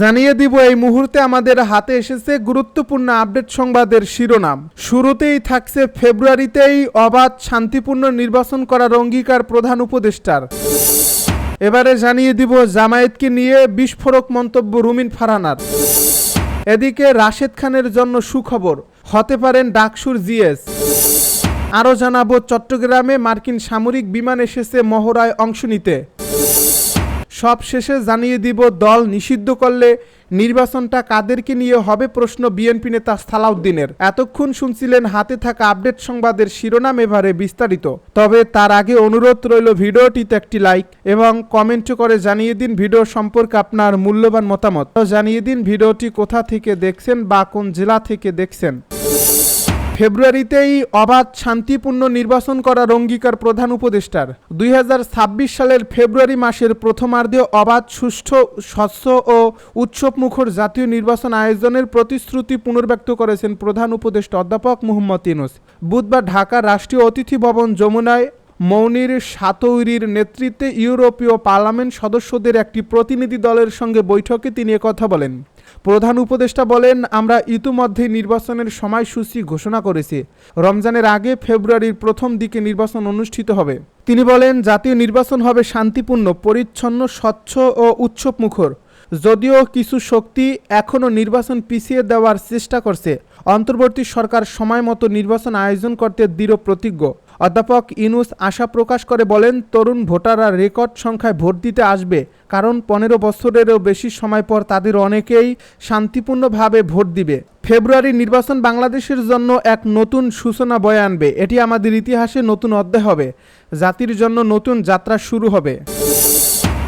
জানিয়ে দিব, এই মুহূর্তে আমাদের হাতে এসেছে গুরুত্বপূর্ণ আপডেট সংবাদের শিরোনাম। শুরুতেই থাকছে ফেব্রুয়ারিতেই অবাধ শান্তিপূর্ণ নির্বাচন করার অঙ্গীকার প্রধান উপদেষ্টার। এবারে জানিয়ে দিব, জামায়াতকে নিয়ে বিস্ফোরক মন্তব্য রুমিন ফারহানার। এদিকে রাশেদ খানের জন্য সুখবর, হতে পারেন ডাকসুর জিএস। আরও জানাব, চট্টগ্রামে মার্কিন সামরিক বিমান এসেছে মহড়ায় অংশ নিতে। সব শেষে জানিয়ে দিব, দল নিষিদ্ধ করলে নির্বাচনটা কাদেরকে নিয়ে হবে প্রশ্ন বিএনপি নেতা সালাউদ্দিনের। এতক্ষণ শুনছিলেন হাতে থাকা আপডেট সংবাদের শিরোনাম এবারে বিস্তারিত। তবে তার আগে অনুরোধ রইল ভিডিওটিতে একটি লাইক এবং কমেন্ট করে জানিয়ে দিন ভিডিও সম্পর্কে আপনার মূল্যবান মতামত। জানিয়ে দিন ভিডিওটি কোথা থেকে দেখছেন বা কোন জেলা থেকে দেখছেন। ফেব্রুয়ারিতেই অবাধ শান্তিপূর্ণ নির্বাচন করার অঙ্গীকার প্রধান উপদেষ্টার। দুই হাজার ছাব্বিশ সালের ফেব্রুয়ারি মাসের প্রথমার্ধে অবাধ, সুষ্ঠু, স্বচ্ছ ও উৎসবমুখর জাতীয় নির্বাচন আয়োজনের প্রতিশ্রুতি পুনর্ব্যক্ত করেছেন প্রধান উপদেষ্টা অধ্যাপক মুহম্মদ ইউনুস বুধবার ঢাকা রাষ্ট্রীয় অতিথি ভবন যমুনায় মৌনির সাতৌরির নেতৃত্বে ইউরোপীয় পার্লামেন্ট সদস্যদের একটি প্রতিনিধি দলের সঙ্গে বৈঠকে তিনি কথা বলেন। প্রধান উপদেষ্টা বলেন, আমরা ইতিমধ্যে নির্বাচনের সময়সূচি ঘোষণা করেছি। রমজানের আগে ফেব্রুয়ারির প্রথম দিকে নির্বাচন অনুষ্ঠিত হবে। তিনি বলেন, জাতীয় নির্বাচন হবে শান্তিপূর্ণ, পরিচ্ছন্ন, স্বচ্ছ ও উৎসবমুখর। যদিও কিছু শক্তি এখনও নির্বাচন পিছিয়ে দেওয়ার চেষ্টা করছে। অন্তর্বর্তী সরকার সময় মতো নির্বাচন আয়োজন করতে দৃঢ় প্রতিজ্ঞ। অধ্যাপক ইনুস আশা প্রকাশ করে বলেন, তরুণ ভোটাররা রেকর্ড সংখ্যায় ভোট দিতে আসবে, কারণ পনেরো বছরেরও বেশি সময় পর তাদের অনেকেই শান্তিপূর্ণভাবে ভোট দিবে। ফেব্রুয়ারি নির্বাচন বাংলাদেশের জন্য এক নতুন সূচনা বয়ে আনবে। এটি আমাদের ইতিহাসে নতুন অধ্যায় হবে। জাতির জন্য নতুন যাত্রা শুরু হবে।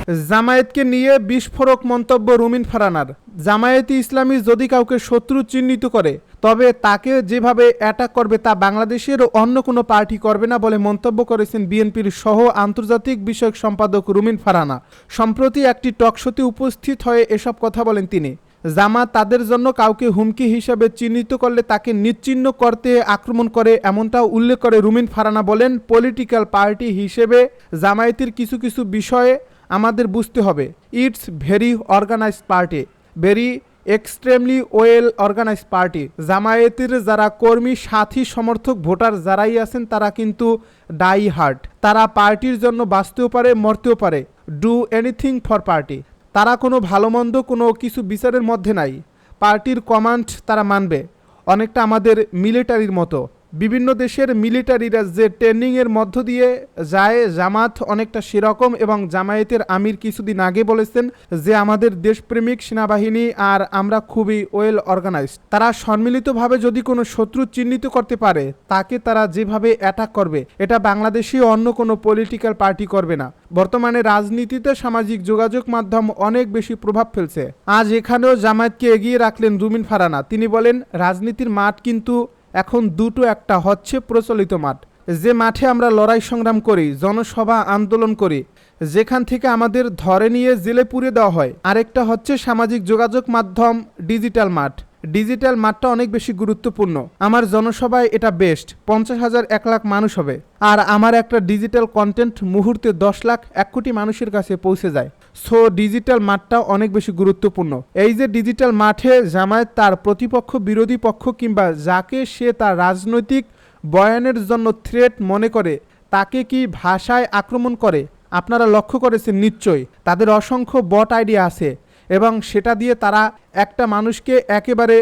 জামায়াতকে নিয়ে বিস্ফোরক মন্তব্য রুমিন ফারানার। জামায়াতি ইসলামী যদি কাউকে শত্রু চিহ্নিত করে, তবে তাকে যেভাবে অ্যাটাক করবে তা বাংলাদেশের অন্য কোনো পার্টি করবে না বলে মন্তব্য করেছেন বিএনপির সহ আন্তর্জাতিক বিষয়ক সম্পাদক রুমিন ফারানা। সম্প্রতি একটি টকশোতে উপস্থিত হয়ে এসব কথা বলেন তিনি। জামাত তাদের জন্য কাউকে হুমকি হিসাবে চিহ্নিত করলে তাকে নিশ্চিহ্ন করতে আক্রমণ করে এমনটাও উল্লেখ করে রুমিন ফারানা বলেন, পলিটিক্যাল পার্টি হিসেবে জামায়াতের কিছু কিছু বিষয়ে আমাদের বুঝতে হবে। It's very organised party very extremely well organised party জামায়াতের যারা কর্মী, সাথী, সমর্থক, ভোটার যারাই আছেন, তারা কিন্তু ডাই হার্ট তারা পার্টির জন্য বাঁচতেও পারে, মরতেও পারে। ডু এনিথিং ফর পার্টি তারা কোনো ভালো মন্দ কোনো কিছু বিচারের মধ্যে নাই। পার্টির কমান্ড তারা মানবে। অনেকটা আমাদের মিলিটারির মতো। বিভিন্ন দেশের মিলিটারিরা যে ট্রেনিংয়ের মধ্য দিয়ে যায়, জামাত অনেকটা সেরকম এবং জামায়াতের আমির কিছুদিন আগে বলেছেন যে আমাদের দেশপ্রেমিক সেনাবাহিনী আর আমরা খুবই ওয়েল অর্গানাইজড তারা সম্মিলিতভাবে যদি কোনো শত্রু চিহ্নিত করতে পারে, তাকে তারা যেভাবে অ্যাটাক করবে, এটা বাংলাদেশি অন্য কোনো পলিটিক্যাল পার্টি করবে না। বর্তমানে রাজনীতিতে সামাজিক যোগাযোগ মাধ্যম অনেক বেশি প্রভাব ফেলছে। আজ এখানেও জামায়াতকে এগিয়ে রাখলেন রুমিন ফারানা। তিনি বলেন, রাজনীতির মাঠ কিন্তু এখন দুটো একটা হচ্ছে প্রচলিত মাঠ। যে মাঠে আমরা লড়াই সংগ্রাম করি, জনসভা আন্দোলন করি, যেখান থেকে আমাদের ধরে নিয়ে জেলে পুরে দেওয়া হয়। আরেকটা হচ্ছে সামাজিক যোগাযোগ মাধ্যম ডিজিটাল মাঠ। ডিজিটাল মাঠটা অনেক বেশি গুরুত্বপূর্ণ। আমার জনসভায় এটা বেস্ট পঞ্চাশ হাজার এক লাখ মানুষ হবে। আর আমার একটা ডিজিটাল কন্টেন্ট মুহূর্তে দশ লাখ এক কোটি মানুষের কাছে পৌঁছে যায়। সো ডিজিটাল মাঠটা অনেক বেশি গুরুত্বপূর্ণ। এই যে ডিজিটাল মাঠে জামায়াত তার প্রতিপক্ষ, বিরোধী পক্ষ কিংবা যাকে সে তার রাজনৈতিক বয়ানের জন্য থ্রেট মনে করে, তাকে কি ভাষায় আক্রমণ করে? আপনারা লক্ষ্য করেছেন নিশ্চয়ই, তাদের অসংখ্য বট আইডিয়া আছে এবং সেটা দিয়ে তারা একটা মানুষকে একেবারে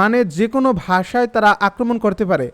মানে যে কোনো ভাষায় তারা আক্রমণ করতে পারে।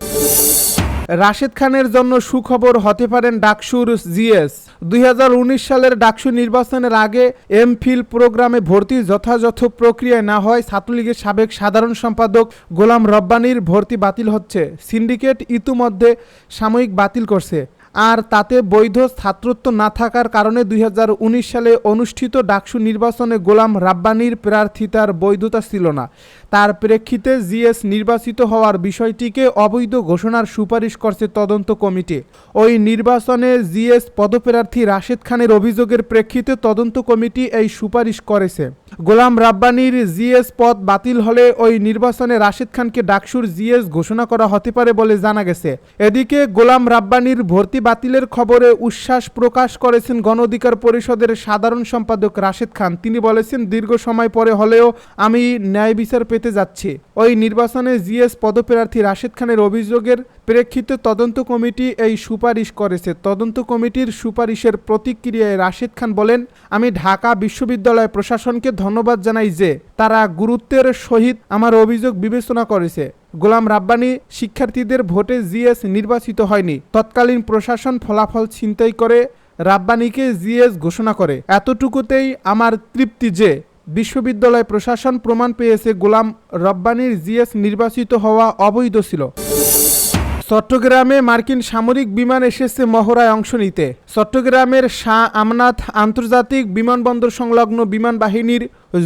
রাশেদ খানের জন্য সুখবর হতে পারেন ডাকসুর জিএস। দুই হাজার উনিশ সালের ডাকসু নির্বাচনের আগে এমফিল প্রোগ্রামে ভর্তি যথাযথ প্রক্রিয়ায় না হয় ছাত্রলীগের সাবেক সাধারণ সম্পাদক গোলাম রব্বানির ভর্তি বাতিল হচ্ছে। সিন্ডিকেট ইতিমধ্যে সাময়িক বাতিল করছে। আর তাতে বৈধ ছাত্রত্ব না থাকার কারণে দুই হাজার উনিশ সালে অনুষ্ঠিত ডাকসু নির্বাচনে গোলাম রাব্বানির প্রার্থিতার বৈধতা ছিল না। তার প্রেক্ষিতে জিএস নির্বাচিত হওয়ার বিষয়টিকে অবৈধ ঘোষণার সুপারিশ করছে তদন্ত কমিটি। ওই নির্বাচনে জিএস পদপ্রার্থী রাশেদ খানের অভিযোগের প্রেক্ষিতে তদন্ত কমিটি এই সুপারিশ করেছে। গোলাম রাব্বানির জিএস পদ বাতিল হলে ওই নির্বাচনে রাশেদ খানকে ডাকসুর জিএস ঘোষণা করা হতে পারে বলে জানা গেছে। এদিকে গোলাম রাব্বানির ভর্তি বাতিলের খবরে উচ্ছ্বাস প্রকাশ করেছেন গণ অধিকার পরিষদের সাধারণ সম্পাদক রাশেদ খান। তিনি বলেছেন, দীর্ঘ সময় পরে হলেও আমি ন্যায় বিচার পেতে যাচ্ছি। ওই নির্বাচনে জিএস পদপ্রার্থী রাশেদ খানের অভিযোগের প্রেক্ষিতে তদন্ত কমিটি এই সুপারিশ করেছে। তদন্ত কমিটির সুপারিশের প্রতিক্রিয়ায় রাশেদ খান বলেন, আমি ঢাকা বিশ্ববিদ্যালয় প্রশাসনকে ধন্যবাদ জানাই যে তারা গুরুত্বের সহিত আমার অভিযোগ বিবেচনা করেছে। গোলাম রাব্বানি শিক্ষার্থীদের ভোটে জিএস নির্বাচিত হয়নি। তৎকালীন প্রশাসন ফলাফল ছিনতাই করে রাব্বানিকে জিএস ঘোষণা করে। এতটুকুতেই আমার তৃপ্তি যে বিশ্ববিদ্যালয় প্রশাসন প্রমাণ পেয়েছে গোলাম রব্বানির জিএস নির্বাচিত হওয়া অবৈধ ছিল। চট্টগ্রামে মার্কিন সামরিক বিমান এসেছে মহড়ায় অংশ নিতে। চট্টগ্রামের শাহ আমনাথ আন্তর্জাতিক বিমানবন্দর সংলগ্ন বিমান বাহিনীর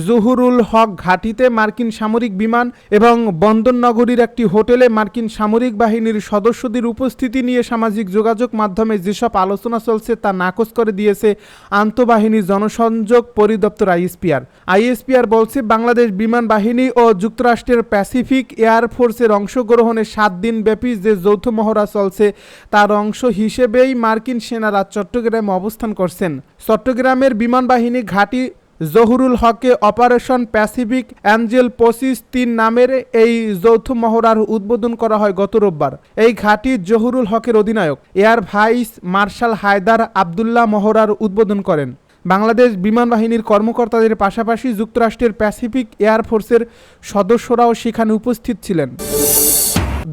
জহুরুল হক ঘাঁটিতে মার্কিন সামরিক বিমান এবং বন্দর নগরীর একটি হোটেলে মার্কিন সামরিক বাহিনীর সদস্যদের উপস্থিতি নিয়ে সামাজিক যোগাযোগ মাধ্যমে যেসব আলোচনা চলছে তা নাকচ করে দিয়েছে আন্তঃবাহিনী জনসংযোগ পরিদপ্তর আইএসপিআর। আইএসপিআর বলছে, বাংলাদেশ বিমান বাহিনী ও যুক্তরাষ্ট্রের প্যাসিফিক এয়ারফোর্সের অংশগ্রহণে সাত দিন ব্যাপী যে যৌথ মহড়া চলছে, তার অংশ হিসেবেই মার্কিন সেনারা চট্টগ্রামে অবস্থান করছেন। চট্টগ্রামের বিমান বাহিনী ঘাঁটি জহুরুল হকে অপারেশন প্যাসিফিক অ্যাঞ্জেল পঁচিশ তিন নামের এই যৌথ মহড়ার উদ্বোধন করা হয় গত রোববার। এই ঘাঁটি জহুরুল হকের অধিনায়ক, air vice marshal Haider Abdullah মহড়ার উদ্বোধন করেন। বাংলাদেশ বিমান বাহিনীর কর্মকর্তাদের পাশাপাশি যুক্তরাষ্ট্রের প্যাসিফিক এয়ারফোর্সের সদস্যরাও সেখানে উপস্থিত ছিলেন।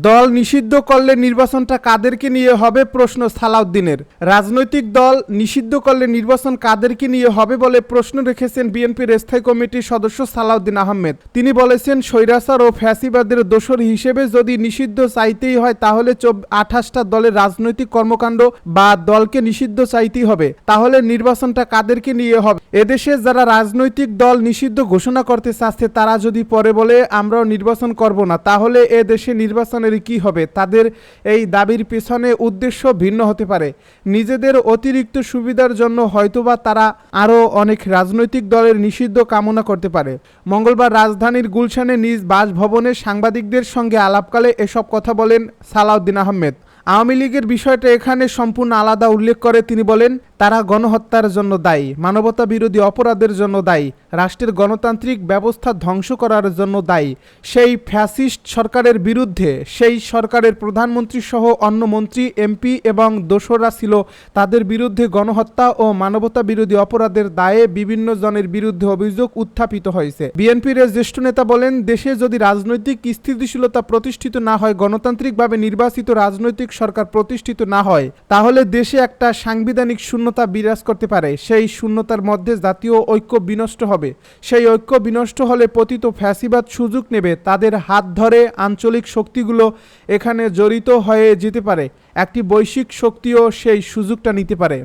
দল নিষিদ্ধ করলে নির্বাচনটা কাদেরকে নিয়ে হবে প্রশ্ন সালাউদ্দিনের। রাজনৈতিক দল নিষিদ্ধ করলে নির্বাচন কাদেরকে নিয়ে হবে বলে প্রশ্ন রেখেছেন বিএনপির স্থায়ী কমিটির সদস্য সালাউদ্দিন আহমেদ। তিনি বলেছেন, স্বৈরাচার ও ফ্যাসিবাদের দোষর হিসেবে যদি নিষিদ্ধ চাইতেই হয়, তাহলে আঠাশটা দলের রাজনৈতিক কর্মকাণ্ড বা দলকে নিষিদ্ধ চাইতেই হবে। তাহলে নির্বাচনটা কাদেরকে নিয়ে হবে? এদেশে যারা রাজনৈতিক দল নিষিদ্ধ ঘোষণা করতে চাচ্ছে, তারা যদি পরে বলে, আমরাও নির্বাচন করব না, তাহলে এ দেশে নির্বাচনের কি হবে? তাদের এই দাবির পিছনে উদ্দেশ্য ভিন্ন হতে পারে। নিজেদের অতিরিক্ত সুবিধার জন্য হয়তোবা তারা আরও অনেক রাজনৈতিক দলের নিষিদ্ধ কামনা করতে পারে। মঙ্গলবার রাজধানীর গুলশানে নিজ বাসভবনে সাংবাদিকদের সঙ্গে আলাপকালে এসব কথা বলেন সালাউদ্দিন আহমেদ। আওয়ামী লীগের বিষয়টা এখানে সম্পূর্ণ আলাদা উল্লেখ করে। তিনি বলেন, তারা গণহত্যার জন্য দায়ী, মানবতা বিরোধী অপরাধের জন্য দায়ী, রাষ্ট্রের গণতান্ত্রিক ব্যবস্থা ধ্বংস করার জন্য দায়ী। সেই ফ্যাসিস্ট সরকারের বিরুদ্ধে, সেই সরকারের প্রধানমন্ত্রী সহ অন্য মন্ত্রী, এমপি এবং দোসররা ছিল, তাদের বিরুদ্ধে গণহত্যা ও মানবতা বিরোধী অপরাধের দায়ে বিভিন্ন জনের বিরুদ্ধে অভিযোগ উত্থাপিত হয়েছে। বিএনপির জ্যেষ্ঠ নেতা বলেন, দেশে যদি রাজনৈতিক স্থিতিশীলতা প্রতিষ্ঠিত না হয়, গণতান্ত্রিকভাবে নির্বাচিত রাজনৈতিক সরকার প্রতিষ্ঠিত না হয়, তাহলে দেশে একটা সাংবিধানিক শূন্যতা বিরাজ করতে পারে। সেই শূন্যতার মধ্যে জাতীয় ঐক্য বিনষ্ট হবে। সেই ঐক্য বিনষ্ট হলে পতিত ফ্যাসিবাদ সুযোগ নেবে। তাদের হাত ধরে আঞ্চলিক শক্তিগুলো এখানে জড়িত হয়ে যেতে পারে। একটি বৈশ্বিক শক্তিও সেই সুযোগটা নিতে পারে।